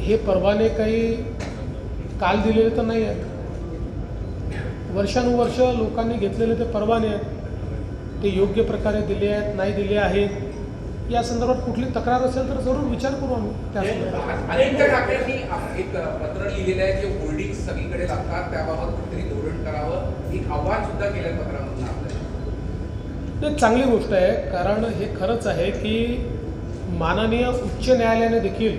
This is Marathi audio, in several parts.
हे परवाने काही काल दिलेले तर नाही आहेत. वर्षानुवर्ष लोकांनी घेतलेले ते परवाने आहेत. ते योग्य प्रकारे दिले आहेत नाही दिले आहेत. या संदर्भात कुठली तक्रार असेल तर जरूर विचार करू आम्ही. ठाकरेंनी एक पत्र लिहिलेलं आहे की होल्डिंग सगळीकडे लागतात. त्याबाबत कुठेतरी धोरण करावं. एक आव्हान सुद्धा केलं पत्रामधून आपल्याला. एक चांगली गोष्ट आहे कारण हे खरंच आहे की माननीय उच्च न्यायालयाने देखील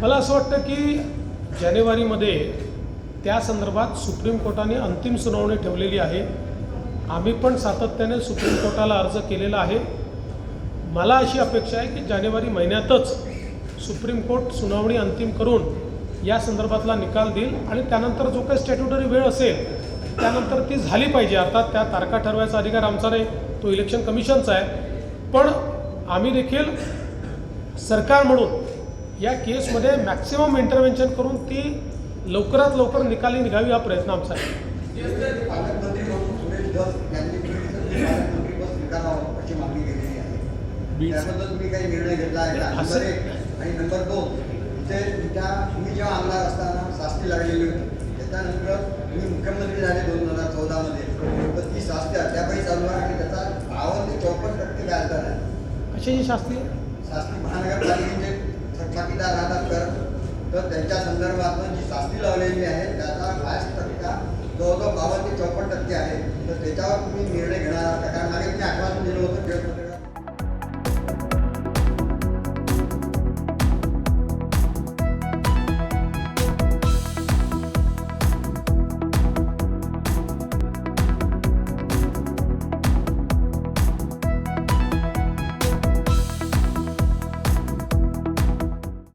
मला असं वाटतं की जानेवारीमध्ये त्या संदर्भात सुप्रीम कोर्टाने अंतिम सुनावणी ठेवलेली आहे. आम्ही पण सातत्याने सुप्रीम कोर्टाला अर्ज केलेला आहे. मला अशी अपेक्षा आहे की जानेवारी महिन्यातच सुप्रीम कोर्ट सुनावणी अंतिम करून या संदर्भातला निकाल देईल आणि त्यानंतर जो काही स्टॅट्युटरी वेळ असेल त्यानंतर ती झाली पाहिजे. अर्थात त्या तारखा ठरवायचा अधिकार आमचा नाही तो इलेक्शन कमिशनचा आहे. पण आम्ही देखील सरकार म्हणून या केसमध्ये मॅक्सिमम इंटरव्हेन्शन करून ती लवकरात लवकर निकाली निघावी हा प्रयत्न आमचा आहे. असं- नंबर एक आणि नंबर दोन तुमच्या तुम्ही जेव्हा आमदार असताना शास्ती लागलेली होती. त्याच्यानंतर तुम्ही मुख्यमंत्री झाले दोन हजार चौदामध्ये. तर ती चालू आहे आणि त्याचा बावन्न ते चौपन्न टक्के व्याजदर आहे. कशाची शास्त्री शास्त्री महानगरपालिकेचे थकबाकीदार राहतात तर तर त्यांच्या संदर्भात जी शास्ती लावलेली आहे त्याचा व्याज टक्का जवळजवळ बावन्न ते चौपन्न टक्के आहे. तर त्याच्यावर तुम्ही निर्णय घेणार